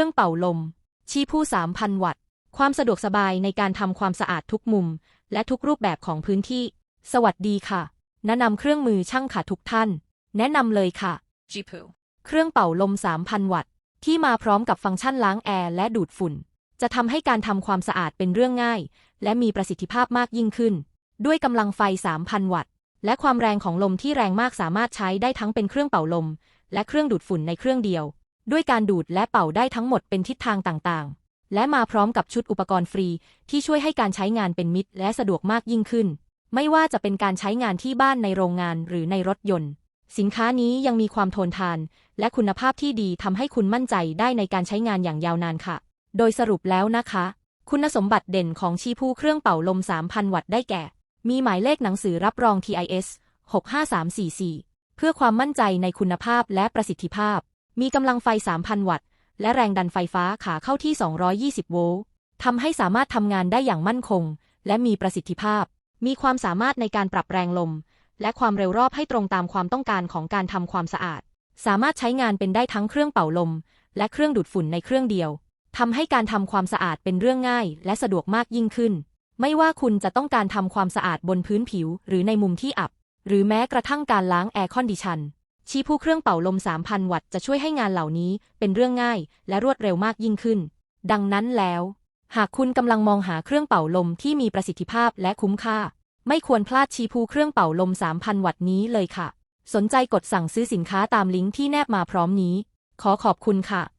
รื่องเป่าลม ชีผู้ 3,000 วัตต์ ความสะดวกสบายในการทำความสะอาดทุกมุม และทุกรูปแบบของพื้นที่ สวัสดีค่ะ แนะนำเครื่องมือช่างค่ะทุกท่าน แนะนำเลยค่ะ Jipu. เครื่องเป่าลม 3,000 วัตต์ ที่มาพร้อมกับฟังก์ชันล้างแอร์และดูดฝุ่น จะทำให้การทำความสะอาดเป็นเรื่องง่าย และมีประสิทธิภาพมากยิ่งขึ้น ด้วยกำลังไฟ 3,000 วัตต์ และความแรงของลมที่แรงมากสามารถใช้ได้ทั้งเป็นเครื่องเป่าลม และเครื่องดูดฝุ่นในเครื่องเดียว ด้วยการดูดและเป่าได้ทั้งหมดเป็นทิศทางต่างๆ และมาพร้อมกับชุดอุปกรณ์ฟรี ที่ช่วยให้การใช้งานเป็นมิตรและสะดวกมากยิ่งขึ้น ไม่ว่าจะเป็นการใช้งานที่บ้านในโรงงานหรือในรถยนต์ สินค้านี้ยังมีความทนทาน และคุณภาพที่ดีทำให้คุณมั่นใจได้ในการใช้งานอย่างยาวนานค่ะ โดยสรุปแล้วนะคะ คุณสมบัติเด่นของชีพูเครื่องเป่าลม 3,000 วัตต์ได้แก่ มีหมายเลขหนังสือรับรอง TIS 65344 เพื่อความมั่นใจในคุณภาพและประสิทธิภาพ มีกำลังไฟ 3,000 วัตต์ และแรงดันไฟฟ้าขาเข้าที่ 220 โวลต์ทำให้สามารถทำงานได้อย่างมั่นคง และมีประสิทธิภาพ มีความสามารถในการปรับแรงลม และความเร็วรอบให้ตรงตามความต้องการของการทำความสะอาด สามารถใช้งานเป็นได้ทั้งเครื่องเป่าลม และเครื่องดูดฝุ่นในเครื่องเดียวทำให้การทำความสะอาดเป็นเรื่องง่าย และสะดวกมากยิ่งขึ้น ไม่ว่าคุณจะต้องการทำความสะอาดบนพื้นผิว หรือในมุมที่อับ หรือแม้กระทั่งการล้างแอร์คอนดิชัน ชีผู้เครื่องเป่าลม 3,000 วัตต์จะช่วยให้งานเหล่านี้เป็นเรื่องง่าย และรวดเร็วมากยิ่งขึ้น ดังนั้นแล้ว หากคุณกำลังมองหาเครื่องเป่าลมที่มีประสิทธิภาพและคุ้มค่า ไม่ควรพลาดชีพูเครื่องเป่าลม 3,000 วัตต์นี้เลยค่ะ สนใจกดสั่งซื้อสินค้าตามลิงก์ที่แนบมาพร้อมนี้ ขอขอบคุณค่ะ